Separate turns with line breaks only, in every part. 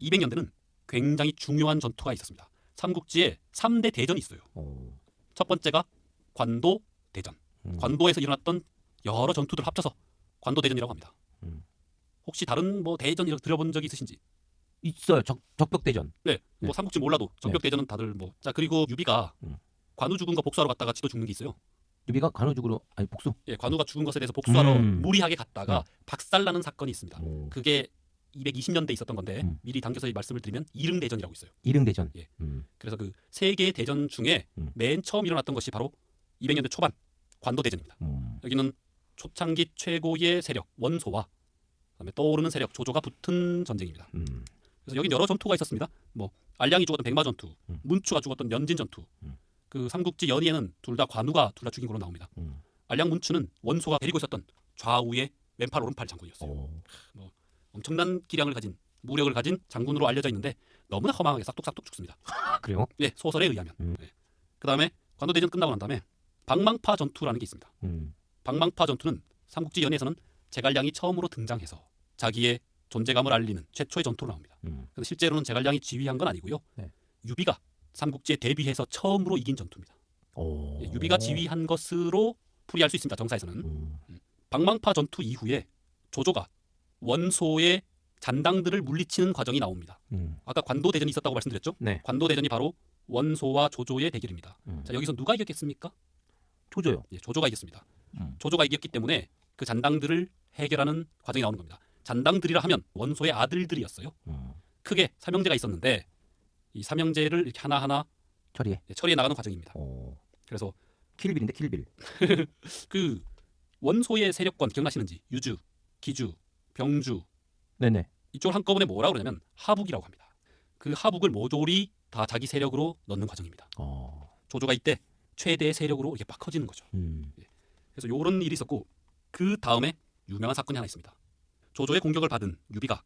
네.
200년대는 굉장히 중요한 전투가 있었습니다. 삼국지에 3대 대전이 있어요.
오.
첫 번째가 관도 대전.
음.
관도에서 일어났던 여러 전투들을 합쳐서 관도 대전이라고 합니다.
음.
혹시 다른 뭐 대전 이런 거 들어본 적이 있으신지?
있어요. 적, 적벽대전.
네, 뭐
네.
삼국지 몰라도 전격 대전은 다들 뭐. 자 그리고 유비가
음.
관우 죽은 거 복수하러 갔다가 지도 죽는 게 있어요.
유비가 간호죽으로 아니 복수.
예, 관우가 죽은 것에 대해서 복수하러
음.
무리하게 갔다가 박살나는 사건이 있습니다.
오.
그게 220년대 있었던 건데
음.
미리 당겨서 말씀을 드리면 이릉 대전이라고 있어요.
이릉대전.
예.
음.
그래서 그 세 개의 대전 중에
음.
맨 처음 일어났던 것이 바로 200년대 초반 관도 대전입니다.
음.
여기는 초창기 최고의 세력 원소와 그다음에 떠오르는 세력 조조가 붙은 전쟁입니다.
음.
그래서 여기 여러 전투가 있었습니다. 뭐 알량이 죽었던 백마 전투,
음.
문추가 죽었던 연진 전투.
음.
그 삼국지 연의에는 둘 다 관우가 둘 다 죽인 걸로 나옵니다.
음.
알량 문추는 원소가 데리고 있었던 좌우의 왼팔 오른팔 장군이었어요.
오.
엄청난 기량을 가진 무력을 가진 장군으로 알려져 있는데 너무나 허망하게 싹둑싹둑 죽습니다.
아, 그래요?
예, 소설에 의하면.
음.
예. 그다음에 관도 대전 끝나고 난 다음에 방망파 전투라는 게 있습니다.
음.
방망파 전투는 삼국지 연에서는 제갈량이 처음으로 등장해서 자기의 존재감을 알리는 최초의 전투로 나옵니다.
음.
근데 실제로는 제갈량이 지휘한 건 아니고요.
네.
유비가 삼국지에 데뷔해서 처음으로 이긴 전투입니다.
오.
예, 유비가 지휘한 것으로 풀이할 수 있습니다. 정사에서는
음.
방망파 전투 이후에 조조가 원소의 잔당들을 물리치는 과정이 나옵니다.
음.
아까 관도 대전이 있었다고 말씀드렸죠?
네.
관도 대전이 바로 원소와 조조의 대결입니다.
음.
자 여기서 누가 이겼겠습니까?
조조요.
예, 조조가 이겼습니다.
음.
조조가 이겼기 때문에 그 잔당들을 해결하는 과정이 나오는 겁니다. 잔당들이라 하면 원소의 아들들이었어요.
음.
크게 삼형제가 있었는데 이 삼형제를 이렇게 하나하나
처리해.
예, 처리해 나가는 과정입니다.
오.
그래서
킬빌인데 킬빌.
그 원소의 세력권 기억나시는지 유주, 기주, 병주
네네.
이쪽을 한꺼번에 뭐라 그러냐면 하북이라고 합니다. 그 하북을 모조리 다 자기 세력으로 넣는 과정입니다.
어.
조조가 이때 최대의 세력으로 이렇게 막 커지는 거죠.
음.
그래서 요런 일이 있었고 그 다음에 유명한 사건이 하나 있습니다. 조조의 공격을 받은 유비가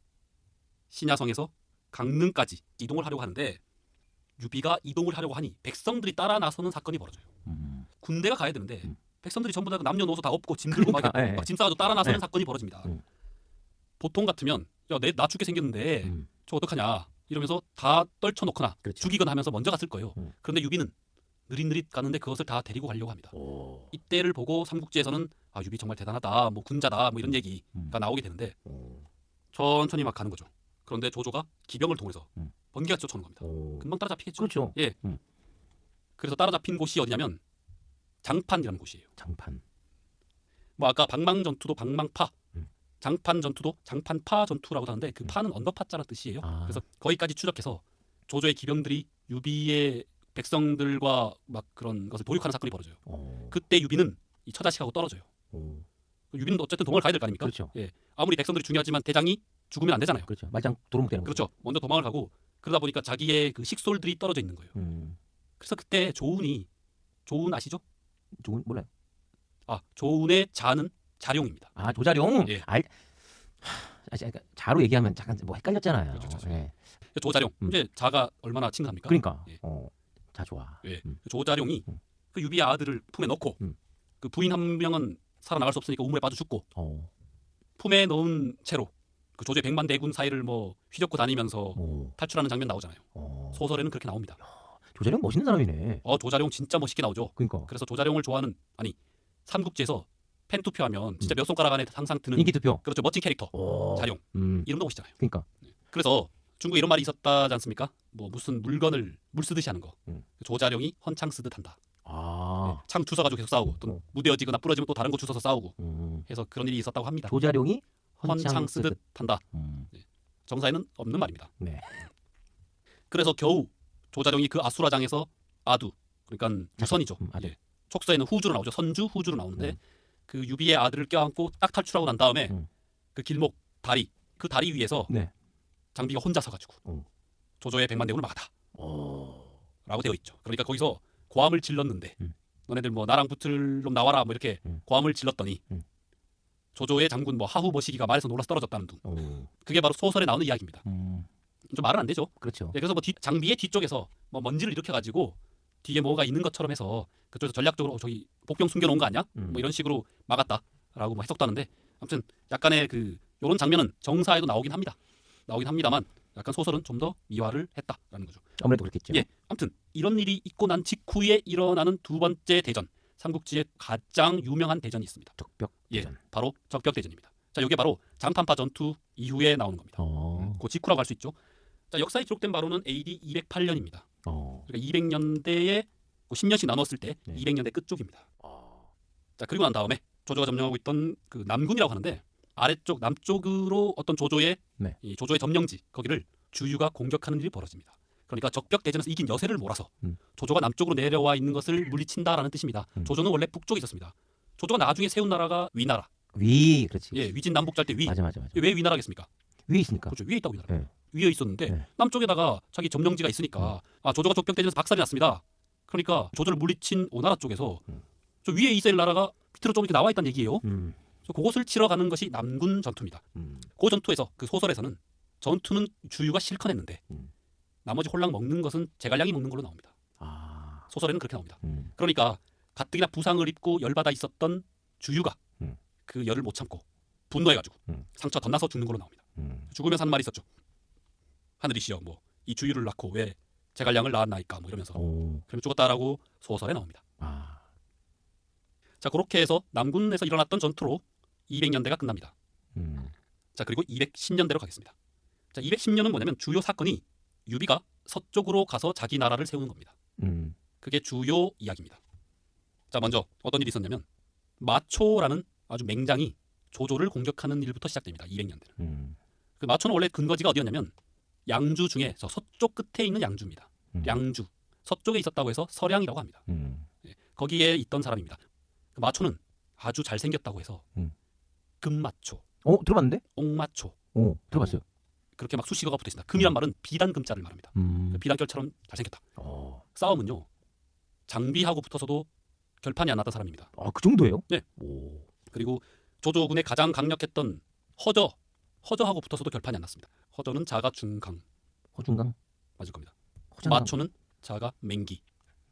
신야성에서 강릉까지 이동을 하려고 하는데 유비가 이동을 하려고 하니 백성들이 따라 나서는 사건이 벌어져요.
음.
군대가 가야 되는데
음.
백성들이 전부 다 남녀노소 다 없고 짐 들고
그러니까, 예, 예.
막짐 싸가지고 따라 나서는
예.
사건이 벌어집니다.
음.
보통 같으면 야 내 나 죽게 생겼는데
음.
저 어떡하냐 이러면서 다 떨쳐놓거나
그렇죠.
죽이거나 하면서 먼저 갔을 거예요.
음.
그런데 유비는 느릿느릿 가는데 그것을 다 데리고 가려고 합니다.
오.
이때를 보고 삼국지에서는 아 유비 정말 대단하다, 뭐 군자다, 뭐 이런 얘기가
음.
나오게 되는데
오.
천천히 막 가는 거죠. 그런데 조조가 기병을 통해서
음.
번개가 쫓아오는 겁니다.
오.
금방 따라잡히겠죠.
그렇죠.
예.
음.
그래서 따라잡힌 곳이 어디냐면 장판이라는 곳이에요.
장판.
뭐 아까 방망 전투도 방망파,
음.
장판 전투도 장판파 전투라고 하는데 그
음.
파는 언더파자라는 뜻이에요.
아.
그래서 거기까지 추적해서 조조의 기병들이 유비의 백성들과 막 그런 것을 도륙하는 사건이 벌어져요.
오.
그때 유비는 이 처자식하고 떨어져요.
오.
유비는 어쨌든 도망을 가야 될 거 아닙니까?
그렇죠.
아무리 백성들이 중요하지만 대장이 죽으면 안 되잖아요.
그렇죠. 말짱 도루묵 되는 거죠.
그렇죠. 먼저 도망을 가고 그러다 보니까 자기의 그 식솔들이 떨어져 있는 거예요.
음.
그래서 그때 조운이 조운 아시죠?
조금 몰라요.
아 조운의 자는 자룡입니다.
아 조자룡.
예.
알. 하, 아, 그러니까 자로 얘기하면 잠깐 뭐 헷갈렸잖아요.
그렇죠, 그렇죠.
예.
조자룡
음.
이제 자가 얼마나 친근합니까?
그러니까.
예.
어. 자 좋아.
예.
음.
조자룡이
음.
그 유비의 아들을 품에 넣고
음.
그 부인 한 명은 살아나갈 수 없으니까 우물에 빠져 죽고
어.
품에 넣은 채로 그 조조의 백만 대군 사이를 뭐 휘젓고 다니면서
오.
탈출하는 장면 나오잖아요.
어.
소설에는 그렇게 나옵니다.
조자룡 멋있는 사람이네.
어 조자룡 진짜 멋있게 나오죠.
그러니까.
그래서 조자룡을 좋아하는 아니 삼국지에서 팬 투표하면 진짜 몇 손가락 안에 항상 드는
음. 인기 투표.
그렇죠 멋진 캐릭터
오.
자룡
음.
이름도 멋있잖아요.
그러니까.
그래서 중국에 이런 말이 있었다지 않습니까? 뭐 무슨 물건을 물 쓰듯이 하는 거
음.
조자룡이 헌창 쓰듯 한다.
아.
창 주워가지고 계속 싸우고 또
어.
무뎌지거나 부러지면 또 다른 거 주워서 싸우고
음.
해서 그런 일이 있었다고 합니다.
조자룡이
헌창 쓰듯 한다.
음.
정사에는 없는 말입니다.
네.
그래서 겨우 조자룡이 그 아수라장에서 아두 그러니까 유선이죠.
음, 아들.
예. 촉서에는 후주로 나오죠. 선주 후주로 나오는데
음.
그 유비의 아들을 껴안고 딱 탈출하고 난 다음에
음.
그 길목 다리 그 다리 위에서
네.
장비가 혼자 서가지고
음.
조조의 백만 대군을 막았다.
오.
라고 되어 있죠. 그러니까 거기서 고함을 질렀는데
음.
너네들 뭐 나랑 붙을 놈 나와라 뭐 이렇게
음.
고함을 질렀더니
음.
조조의 장군 뭐 하후 머시기가 말에서 놀라서 떨어졌다는 둥.
오.
그게 바로 소설에 나오는 이야기입니다.
음.
좀 말은 안 되죠.
그렇죠.
예, 그래서 뭐 뒤, 장비의 뒤쪽에서 뭐 먼지를 일으켜 가지고 뒤에 뭐가 있는 것처럼 해서 그쪽에서 전략적으로 어, 저기 복병 숨겨놓은 거 아니야?
음.
뭐 이런 식으로 막았다라고 뭐 해석도 하는데 아무튼 약간의 그 이런 장면은 정사에도 나오긴 합니다. 나오긴 합니다만 약간 소설은 좀 더 미화를 했다라는 거죠.
아무래도 그렇겠죠.
예. 아무튼 이런 일이 있고 난 직후에 일어나는 두 번째 대전, 삼국지의 가장 유명한 대전이 있습니다.
적벽
예,
대전.
바로 적벽 대전입니다. 자, 이게 바로 장탄파 전투 이후에 나오는 겁니다.
어.
그 직후라고 할 수 있죠. 자, 역사에 기록된 바로는 AD 208년입니다.
어.
그러니까 200년대에 10년씩 나눴을 때
네.
200년대 끝쪽입니다.
어.
자, 그리고 난 다음에 조조가 점령하고 있던 그 남군이라고 하는데 아래쪽 남쪽으로 어떤 조조의
네.
이 조조의 점령지 거기를 주유가 공격하는 일이 벌어집니다. 그러니까 적벽 대전에서 이긴 여세를 몰아서
음.
조조가 남쪽으로 내려와 있는 것을 물리친다라는 뜻입니다.
음.
조조는 원래 북쪽에 있었습니다. 조조가 나중에 세운 나라가 위나라.
위 그렇지.
예, 위진 남북 짤 때 위.
맞아 맞아 맞아.
왜 위나라겠습니까?
위에 있으니까.
그렇죠. 위에 있다고 위나라.
네.
위에 있었는데
네.
남쪽에다가 자기 점령지가 있으니까 아 조조가 적벽 대전에서 박살이 났습니다. 그러니까 조조를 물리친 오나라 쪽에서
음.
저 위에 있을 나라가 밑으로 좀 이렇게 나와 있다는 얘기예요.
음.
그래서 그것을 치러 가는 것이 남군 전투입니다.
음.
그 전투에서 그 소설에서는 전투는 주유가 실컷 했는데
음.
나머지 홀랑 먹는 것은 제갈량이 먹는 걸로 나옵니다.
아.
소설에는 그렇게 나옵니다.
음.
그러니까 가뜩이나 부상을 입고 열받아 있었던 주유가
음.
그 열을 못 참고 분노해가지고
음.
상처 덧 나서 죽는 걸로 나옵니다.
음.
죽으면서 한 말이 있었죠. 하늘이시여 뭐 이 주유를 낳고 왜 제갈량을 낳았나이까 뭐 이러면서
오.
그러면 죽었다라고 소설에 나옵니다.
아.
자 그렇게 해서 남군에서 일어났던 전투로 200년대가 끝납니다.
음.
자 그리고 210년대로 가겠습니다. 자 210년은 뭐냐면 주요 사건이 유비가 서쪽으로 가서 자기 나라를 세우는 겁니다.
음.
그게 주요 이야기입니다. 자 먼저 어떤 일이 있었냐면 마초라는 아주 맹장이 조조를 공격하는 일부터 시작됩니다. 200년대는.
음.
그 마초는 원래 근거지가 어디였냐면 양주 중에 저 서쪽 끝에 있는 양주입니다.
음.
양주 서쪽에 있었다고 해서 서량이라고 합니다.
음.
예, 거기에 있던 사람입니다. 그 마초는 아주 잘생겼다고 해서
음.
금마초,
어 들어봤는데?
옥마초
어 들어봤어요.
그렇게 막 수식어가 붙어 있습니다. 금이란 말은 비단 금자를 말합니다.
음.
비단결처럼 잘생겼다.
어.
싸움은요 장비하고 붙어서도 결판이 안 났던 사람입니다.
아그 정도예요?
네.
오.
그리고 조조군의 가장 강력했던 허저, 허저하고 붙어서도 결판이 안 났습니다. 허저는 자가 중강
허중강.
맞을 겁니다.
허장강.
마초는 자가 맹기,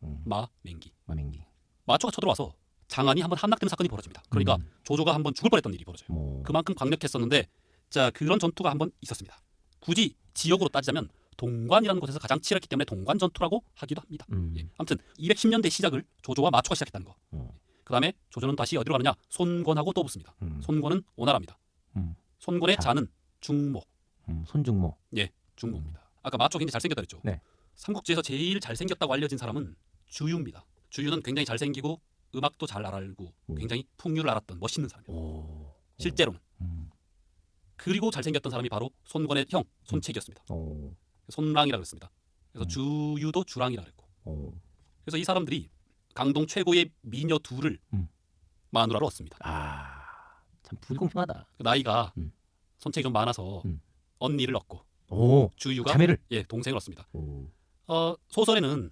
음.
마 맹기.
마맹기.
마초가 쳐들어와서 장안이 한번 함락되는 사건이 벌어집니다. 그러니까
음.
조조가 한번 죽을 뻔했던 일이 벌어져요.
뭐.
그만큼 강력했었는데 자 그런 전투가 한번 있었습니다. 굳이 지역으로 따지자면 동관이라는 곳에서 가장 치열했기 때문에 동관 전투라고 하기도 합니다.
음.
예. 아무튼 210년대 시작을 조조와 마초가 시작했다는 거.
어.
그다음에 조조는 다시 어디로 가느냐? 손권하고 또 붙습니다.
음.
손권은 오나라입니다.
음.
손권의
자.
자는 중모,
음. 손중모.
중모입니다. 아까 마초 굉장히 잘생겼다 그랬죠.
네.
삼국지에서 제일 잘생겼다고 알려진 사람은 주유입니다. 주유는 굉장히 잘생기고 음악도 잘 알고
음.
굉장히 풍류를 알았던 멋있는 사람이에요.
오.
실제로는.
음.
그리고 잘생겼던 사람이 바로 손권의 형 손책이었습니다.
오.
손랑이라 그랬습니다. 그래서
음.
주유도 주랑이라 그랬고.
오.
그래서 이 사람들이 강동 최고의 미녀 둘을
음.
마누라로 얻습니다.
아. 참 불공평하다.
그 나이가
음.
손책이 좀 많아서
음.
언니를 얻고
오.
주유가
자매를.
예 동생을 얻습니다.
오.
어, 소설에는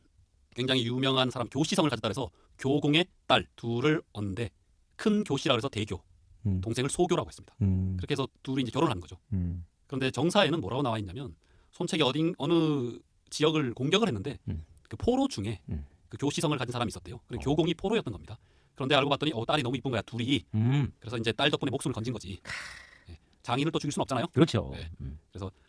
굉장히 유명한 사람 교시성을 가졌다 그래서 교공의 딸 둘을 얻는데 큰 교시라 그래서 대교
음.
동생을 소교라고 했습니다.
음.
그렇게 해서 둘이 이제 결혼하는 거죠.
음.
그런데 정사에는 뭐라고 나와 있냐면 손책이 어딘 어느 지역을 공격을 했는데
음.
그 포로 중에
음.
그 교시성을 가진 사람이 있었대요. 그리고
어.
교공이 포로였던 겁니다. 그런데 알고 봤더니 어, 딸이 너무 이쁜 거야 둘이.
음.
그래서 이제 딸 덕분에 목숨을 건진 거지. 예. 장인을 또 죽일 수는 없잖아요.
그렇죠.
네.
음.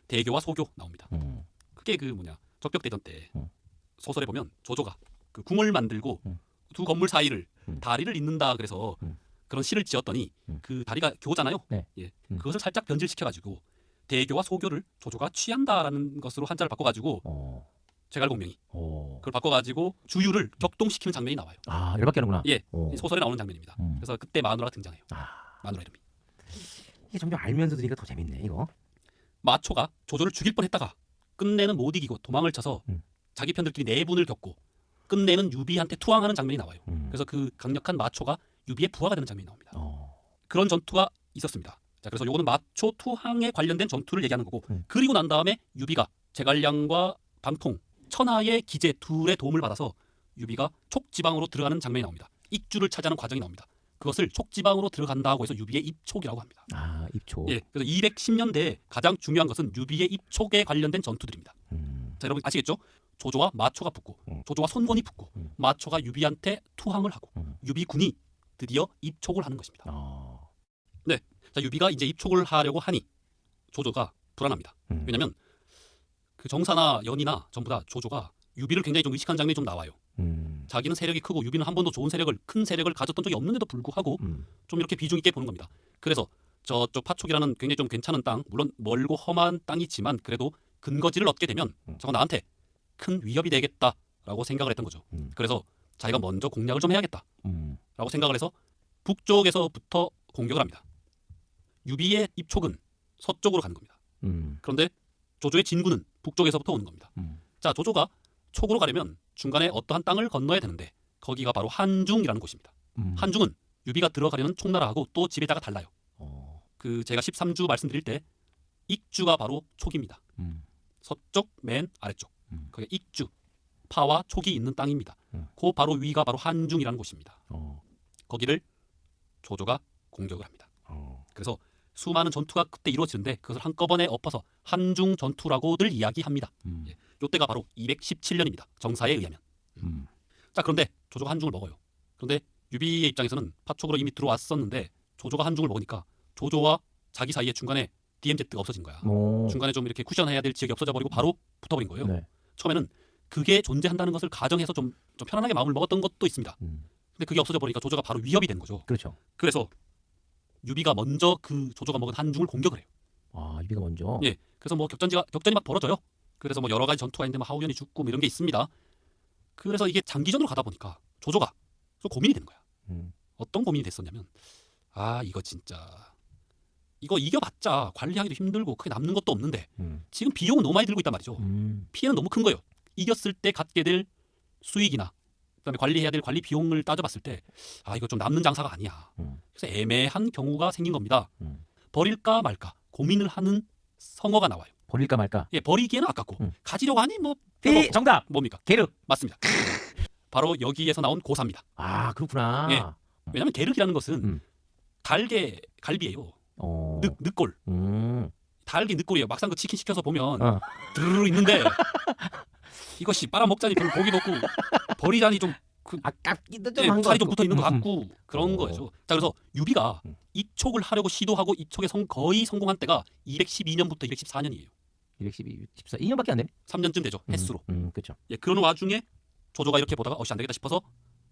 대교와 소교 나옵니다.
음.
그게 그 뭐냐 적벽대전 때
어.
소설에 보면 조조가 그 궁을 만들고
음.
두 건물 사이를
음.
다리를 잇는다 그래서
음.
그런 시를 지었더니
음.
그 다리가 교잖아요.
네.
예.
음.
그것을 살짝 변질시켜 가지고 대교와 소교를 조조가 취한다라는 것으로 한자를 바꿔 가지고
어.
제갈공명이
오.
그걸 바꿔 가지고 주유를 격동시키는 장면이 나와요.
아, 열받게 하는구나.
예.
오.
이 소설에 나오는 장면입니다.
음.
그래서 그때 마누라 등장해요.
아.
마누라 이름이.
이게 점점 알면서 들으니까 더 재밌네, 이거.
마초가 조조를 죽일 뻔했다가 끝내는 못 이기고 도망을 쳐서
음. 자기
편들끼리 내분을 겪고 끝내는 유비한테 투항하는 장면이 나와요.
음.
그래서 그 강력한 마초가 유비의 부하가 되는 장면이 나옵니다.
어.
그런 전투가 있었습니다. 자, 그래서 요거는 마초 투항에 관련된 전투를 얘기하는 거고
음.
그리고 난 다음에 유비가 제갈량과 방통, 천하의 기제 둘의 도움을 받아서 유비가 촉지방으로 들어가는 장면이 나옵니다. 익주를 차지하는 과정이 나옵니다. 그것을 촉지방으로 들어간다고 해서 유비의 입촉이라고 합니다.
아, 입초.
예, 그래서 210년대에 가장 중요한 것은 유비의 입촉에 관련된 전투들입니다.
음.
자, 여러분 아시겠죠? 조조와 마초가 붙고
음.
조조와 손권이 붙고
음.
마초가 유비한테 투항을 하고
음.
유비군이 드디어 입촉을 하는 것입니다.
어.
자, 유비가 이제 입촉을 하려고 하니 조조가 불안합니다.
음.
왜냐하면 그 정사나 연이나 전부 다 조조가 유비를 굉장히 좀 의식한 장면이 좀 나와요.
음.
자기는 세력이 크고 유비는 한 번도 좋은 세력을 큰 세력을 가졌던 적이 없는데도 불구하고
음.
좀 이렇게 비중 있게 보는 겁니다. 그래서 저쪽 파촉이라는 굉장히 좀 괜찮은 땅, 물론 멀고 험한 땅이지만 그래도 근거지를 얻게 되면
음.
저거 나한테 큰 위협이 되겠다라고 생각을 했던 거죠.
음.
그래서 자기가 먼저 공략을 좀 해야겠다라고
음.
생각을 해서 북쪽에서부터 공격을 합니다. 유비의 입촉은 서쪽으로 가는 겁니다.
음.
그런데 조조의 진군은 북쪽에서부터 오는 겁니다.
음.
자, 조조가 촉으로 가려면 중간에 어떠한 땅을 건너야 되는데 거기가 바로 한중이라는 곳입니다.
음.
한중은 유비가 들어가려는 총나라하고 또 지배자가 달라요.
어.
그 제가 13주 말씀드릴 때 익주가 바로 촉입니다.
음.
서쪽 맨 아래쪽.
음.
그게 익주. 파와 촉이 있는 땅입니다.
음.
그 바로 위가 바로 한중이라는 곳입니다.
어.
거기를 조조가 공격을 합니다.
어.
그래서 수많은 전투가 그때 이루어지는데 그것을 한꺼번에 엎어서 한중 전투라고들 이야기합니다.
음.
예. 요때가 바로 217년입니다. 정사에 의하면.
음.
자 그런데 조조가 한중을 먹어요. 그런데 유비의 입장에서는 파촉으로 이미 들어왔었는데 조조가 한중을 먹으니까 조조와 자기 사이에 중간에 DMZ가 없어진 거야.
오.
중간에 좀 이렇게 쿠션해야 될 지역이 없어져 버리고 바로 붙어버린 거예요.
네.
처음에는 그게 존재한다는 것을 가정해서 좀, 좀 편안하게 마음을 먹었던 것도 있습니다.
음.
근데 그게 없어져 버리니까 조조가 바로 위협이 된 거죠.
그렇죠.
그래서 유비가 먼저 그 조조가 먹은 한중을 공격을 해요.
아, 유비가 먼저.
예. 그래서 뭐 격전지가 격전이 막 벌어져요. 그래서 뭐 여러 가지 전투가 있는데 뭐 하우연이 죽고 뭐 이런 게 있습니다. 그래서 이게 장기전으로 가다 보니까 조조가 좀 고민이 되는 거야.
음.
어떤 고민이 됐었냐면 아 이거 진짜 이거 이겨봤자 관리하기도 힘들고 크게 남는 것도 없는데
음.
지금 비용은 너무 많이 들고 있단 말이죠.
음.
피해는 너무 큰 거예요. 이겼을 때 갖게 될 수익이나 그다음에 관리해야 될 관리 비용을 따져봤을 때 아 이거 좀 남는 장사가 아니야.
음.
그래서 애매한 경우가 생긴 겁니다.
음.
버릴까 말까 고민을 하는 성어가 나와요.
버릴까 말까?
예, 버리기에는 아깝고
음.
가지려고 하니 뭐
삐!
별거 없고.
정답.
뭡니까?
게르.
맞습니다. 바로 여기에서 나온 고사입니다.
아, 그렇구나.
예. 왜냐하면 게르기라는 것은
음.
달게 갈비예요.
어.
늑 늑골.
음.
달게 늑골이에요. 막상 그 치킨 시켜서 보면
어.
드르르 있는데 이것이 빨아먹자니 별로 고기도 없고 버리자니 좀
아깝기도
예,
좀한 거.
살이 좀 붙어 있는 것
음, 음.
같고 그런
어.
거죠. 자 그래서 유비가
음.
이촉을 하려고 시도하고 이촉에 성, 거의 성공한 때가 212년부터 214년이에요.
212, 14, 2년밖에 안 되네.
3년쯤 되죠.
음,
횟수로.
음, 그렇죠.
예, 그런 와중에 조조가 이렇게 보다가 어씨 안 되겠다 싶어서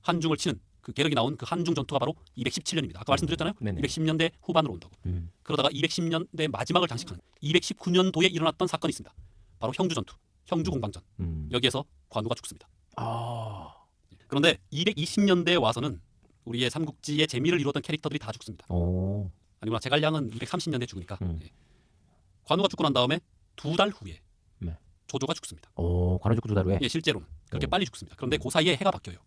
한중을 치는 그 계력이 나온 그 한중 전투가 바로 217년입니다. 아까 말씀드렸잖아요.
네네.
210년대 후반으로 온다고.
음.
그러다가 210년대 마지막을 장식하는 219년도에 일어났던 사건이 있습니다. 바로 형주 전투, 형주 공방전.
음.
여기에서 관우가 죽습니다.
아.
그런데 220년대에 와서는 우리의 삼국지의 재미를 이루었던 캐릭터들이 다 죽습니다.
오.
아니구나 제갈량은 230년대 죽으니까
음.
예. 관우가 죽고 난 다음에 두 달 후에
네.
조조가 죽습니다.
오, 관우 죽고 두 달 후에.
예, 실제로는 그렇게
오.
빨리 죽습니다. 그런데
음.
그 사이에 해가 바뀌어요.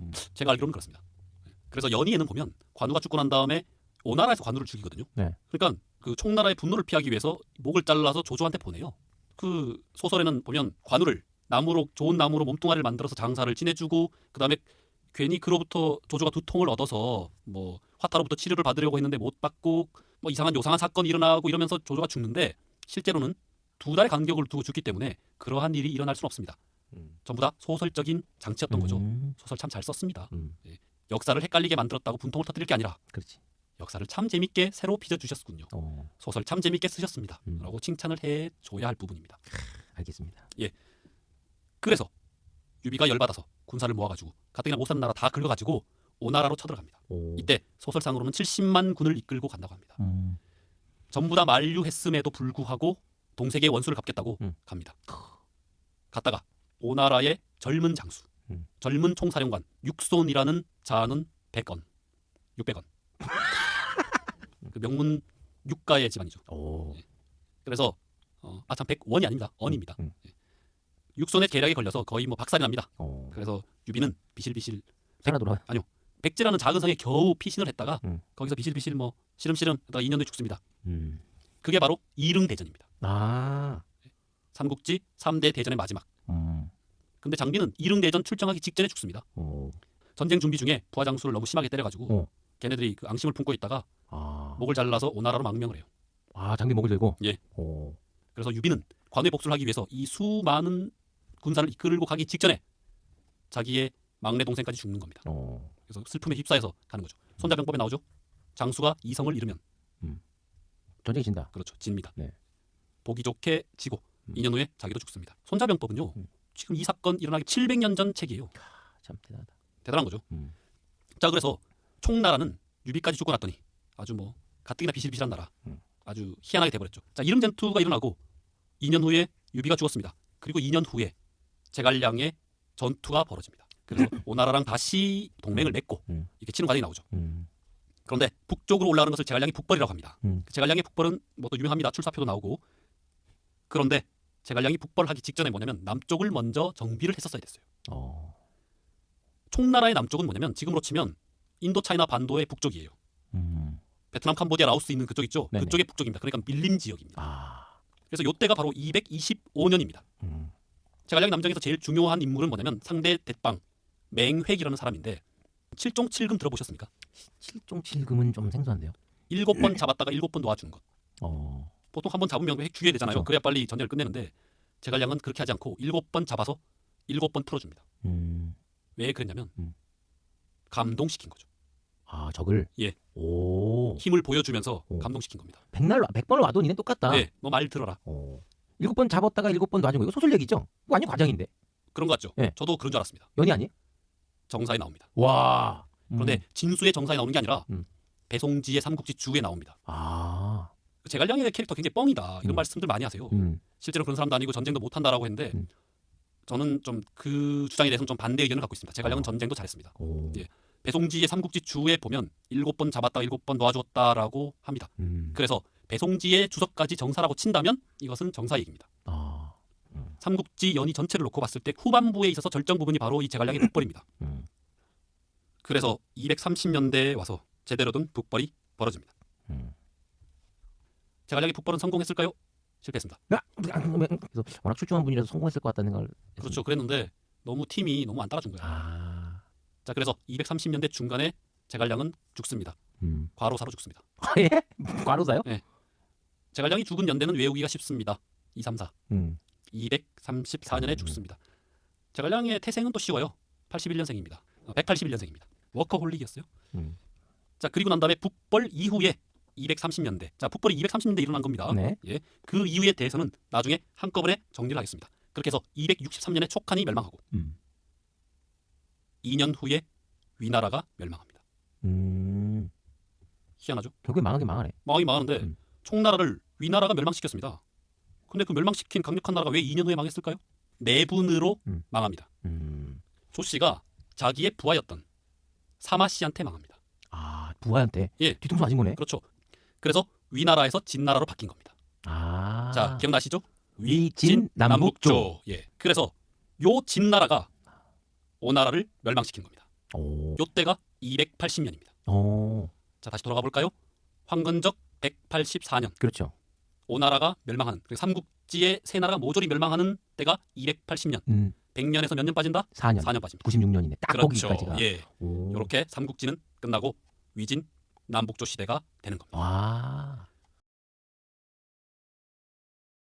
음.
제가 알기로는 그렇습니다. 예. 그래서 연희에는 보면 관우가 죽고 난 다음에 오나라에서 관우를 죽이거든요.
네.
그러니까 그 총나라의 분노를 피하기 위해서 목을 잘라서 조조한테 보내요. 그 소설에는 보면 관우를 나무로 좋은 나무로 몸뚱아리를 만들어서 장사를 지내주고 그다음에 괜히 그로부터 조조가 두통을 얻어서 뭐 화타로부터 치료를 받으려고 했는데 못 받고 뭐 이상한 요상한 사건이 일어나고 이러면서 조조가 죽는데 실제로는 두 달의 간격을 두고 죽기 때문에 그러한 일이 일어날 수는 없습니다.
음.
전부 다 소설적인 장치였던 거죠.
음.
소설 참 잘 썼습니다.
음.
역사를 헷갈리게 만들었다고 분통을 터뜨릴 게 아니라
그렇지.
역사를 참 재밌게 새로 빚어 주셨군요.
어,
소설 참 재밌게 쓰셨습니다.
음.
라고 칭찬을 해 줘야 할 부분입니다.
알겠습니다.
그래서 유비가 열받아서 군사를 모아가지고 가뜩이나 못 사는 나라 다 긁어가지고 오나라로 쳐들어갑니다.
오.
이때 소설상으로는 70만 군을 이끌고 간다고 합니다.
음.
전부 다 만류했음에도 불구하고 동세계의 원수를 갚겠다고
음.
갑니다. 갔다가 오나라의 젊은 장수,
음.
젊은 총사령관 육손이라는 자는 100원, 600원. 그 명문 육가의 집안이죠.
오.
그래서 어, 아참 100원이 아닙니다. 언입니다.
음.
예. 육손의 계략에 걸려서 거의 뭐 박살이 납니다.
오.
그래서 유비는 비실비실
살아 돌아.
백제라는 작은 성에 겨우 피신을 했다가
음.
거기서 비실비실 뭐 시름시름 하다가 2년 뒤에 죽습니다.
음.
그게 바로 이릉 대전입니다.
아.
삼국지 3대 대전의 마지막.
음.
근데 장비는 이릉 대전 출정하기 직전에 죽습니다.
오.
전쟁 준비 중에 부하 장수를 너무 심하게 때려가지고
어.
걔네들이 그 앙심을 품고 있다가
아.
목을 잘라서 오나라로 망명을 해요.
아, 장비 목을 들고.
예.
오.
그래서 유비는 관외 복수를 하기 위해서 이 수많은 군사를 이끌고 가기 직전에 자기의 막내 동생까지 죽는 겁니다.
오.
그래서 슬픔에 휩싸여서 가는 거죠. 손자병법에 나오죠. 장수가 이성을 잃으면
전쟁이 진다.
그렇죠. 집니다.
네.
보기 좋게 지고
음.
2년 후에 자기도 죽습니다. 손자병법은요.
음.
지금 이 사건 일어나기 700년 전 책이에요.
참 대단하다.
대단한 거죠.
음.
자 그래서 총나라는 유비까지 죽고 났더니 아주 뭐 가뜩이나 비실비실한 나라
음.
아주 희한하게 돼버렸죠. 자 이름 전투가 일어나고 2년 후에 유비가 죽었습니다. 그리고 2년 후에 제갈량의 전투가 벌어집니다. 그래서 오나라랑 다시 동맹을 맺고
음.
이렇게 치는 과정이 나오죠.
음.
그런데 북쪽으로 올라가는 것을 제갈량이 북벌이라고 합니다.
음.
제갈량의 북벌은 뭐 또 유명합니다. 출사표도 나오고 그런데 제갈량이 북벌하기 직전에 뭐냐면 남쪽을 먼저 정비를 했었어야 됐어요.
어.
총나라의 남쪽은 뭐냐면 지금으로 치면 인도 차이나 반도의 북쪽이에요.
음.
베트남, 캄보디아, 라오스 있는 그쪽 있죠.
네네.
그쪽의 북쪽입니다. 그러니까 밀림 지역입니다.
아.
그래서 요때가 바로 225년입니다.
음.
제갈량 남정에서 제일 중요한 인물은 뭐냐면 상대 대빵 맹획이라는 사람인데 칠종 칠금 들어보셨습니까?
칠종 칠금은 좀 생소한데요.
일곱 번 잡았다가 일곱 번 놓아주는 것.
어.
보통 한 번 잡으면 핵 죽여야 되잖아요.
그쵸.
그래야 빨리 전쟁을 끝내는데 제갈량은 그렇게 하지 않고 일곱 번 잡아서 일곱 번 풀어줍니다.
음.
왜 그랬냐면
음.
감동시킨 거죠.
아 적을.
예.
오.
힘을 보여주면서
오.
감동시킨 겁니다.
백날 백 번을 와도 니네 똑같다.
네, 너 말 들어라.
어. 일곱 번 잡았다가 일곱 번 놔준 거 이거 소설 얘기죠? 이거 완전 과정인데
그런 거 같죠?
예.
저도 그런 줄 알았습니다.
연이 아니에요?
정사에 나옵니다.
와. 음.
그런데 진수의 정사에 나오는 게 아니라
음.
배송지의 삼국지 주에 나옵니다.
아.
제갈량의 캐릭터 굉장히 뻥이다 이런
음.
말씀들 많이 하세요.
음.
실제로 그런 사람도 아니고 전쟁도 못한다라고 했는데
음.
저는 좀 그 주장에 대해서는 좀 반대 의견을 갖고 있습니다. 제갈량은
어.
전쟁도 잘했습니다.
오.
예. 배송지의 삼국지 주에 보면 일곱 번 잡았다가 일곱 번 놓아주었다라고 합니다.
음.
그래서 배송지의 주석까지 정사라고 친다면 이것은 정사 얘기입니다.
아.
삼국지 연의 전체를 놓고 봤을 때 후반부에 있어서 절정 부분이 바로 이 제갈량의 북벌입니다.
음.
그래서 230년대에 와서 제대로 된 북벌이 벌어집니다.
음.
제갈량의 북벌은 성공했을까요? 실패했습니다.
야, 그래서 워낙 출중한 분이라서 성공했을 것 같다는. 했습니다.
그렇죠. 그랬는데 너무 팀이 너무 안 따라준 거예요.
아.
자 그래서 230년대 중간에 제갈량은 죽습니다.
음.
과로사로 죽습니다.
아, 예? 과로사요?
제갈량이 죽은 연대는 외우기가 쉽습니다. 2, 3, 4.
음.
234년에
음.
죽습니다. 제갈량의 태생은 또 쉬워요. 81년생입니다. 181년생입니다. 워커홀릭이었어요.
음.
자 그리고 난 다음에 북벌 이후에 230년대. 자 북벌이 230년대 일어난 겁니다.
네.
예, 그 이후에 대해서는 나중에 한꺼번에 정리를 하겠습니다. 그렇게 해서 263년에 촉한이 멸망하고
음.
2년 후에 위나라가 멸망합니다.
음.
희한하죠?
결국에 망하긴 망하네.
망하기 망하는데
음.
총나라를 위나라가 멸망시켰습니다. 근데 그 멸망시킨 강력한 나라가 왜 2년 후에 망했을까요? 내분으로
음.
망합니다.
음.
조 씨가 자기의 부하였던 사마 씨한테 망합니다.
아 부하한테.
예.
뒤통수 맞은 거네.
그렇죠. 그래서 위나라에서 진나라로 바뀐 겁니다.
아.
자 기억나시죠?
위 진 남북조.
예. 그래서 요 진나라가 오나라를 멸망시킨 겁니다.
오.
요 때가 280년입니다.
오.
자 다시 돌아가 볼까요? 황건적 184년
그렇죠.
오나라가 멸망하는 그리고 삼국지의 세 나라가 모조리 멸망하는 때가 280년.
음.
100년에서 몇 년 빠진다?
4년.
4년 빠집니다.
96년이네. 딱
그렇죠.
거기까지가.
예.
오.
이렇게 삼국지는 끝나고 위진 남북조 시대가 되는 겁니다.
와.